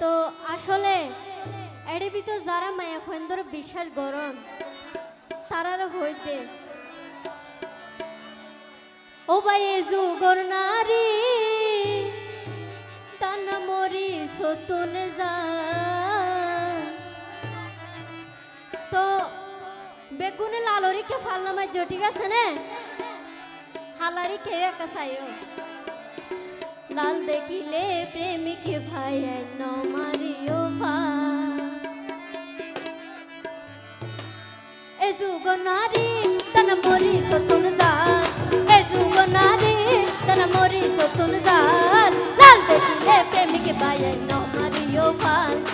তো আসলে এর ভিতর যারা মায়া ফেন্দর বিশ্বাস গরম তারারও হইতে। ও ভাই যুগর নারী, তান মরি সতুন যা। তো বেগুনে লালরিকে ফালনামায় জটি গেছে না? হালারি খেয়ে একা চাইও। লাল দেখিলে প্রেমিক ভাই ন মারিও ভা এ যুগ নারী, তন মরি সতুন যার এ যুগ নারী, তন মরি সতুন যার লাল দেখিলে প্রেমিক ভাই ন মারিও ভালো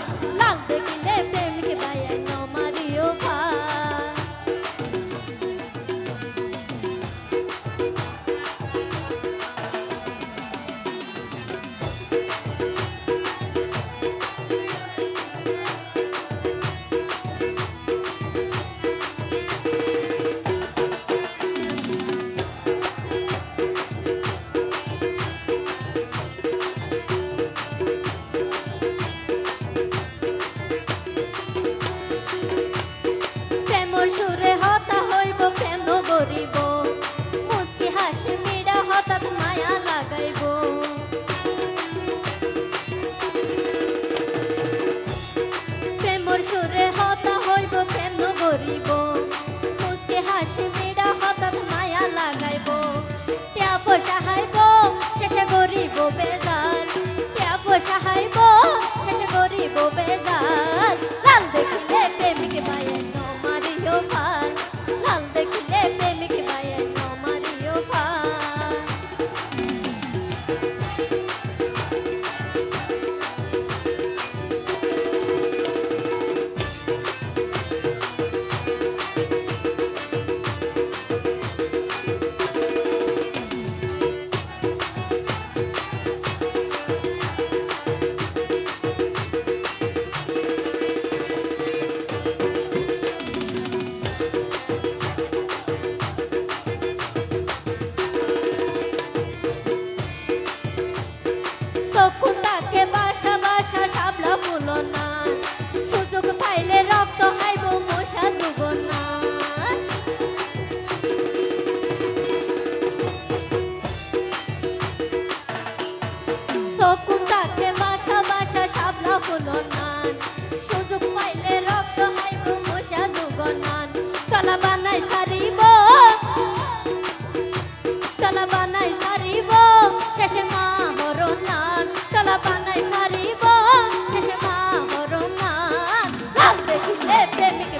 সাবলা ফুলো না সুযোগ পাইলে রক্ত হাইব মশা যুব না তলা বানাই সারিব। তলা বানাই সারিব। শেষে মা দেখিলে প্রেমিক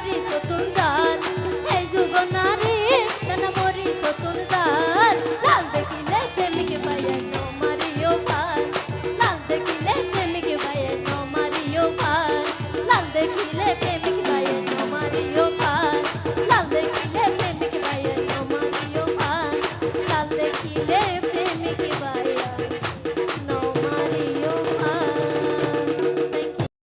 করে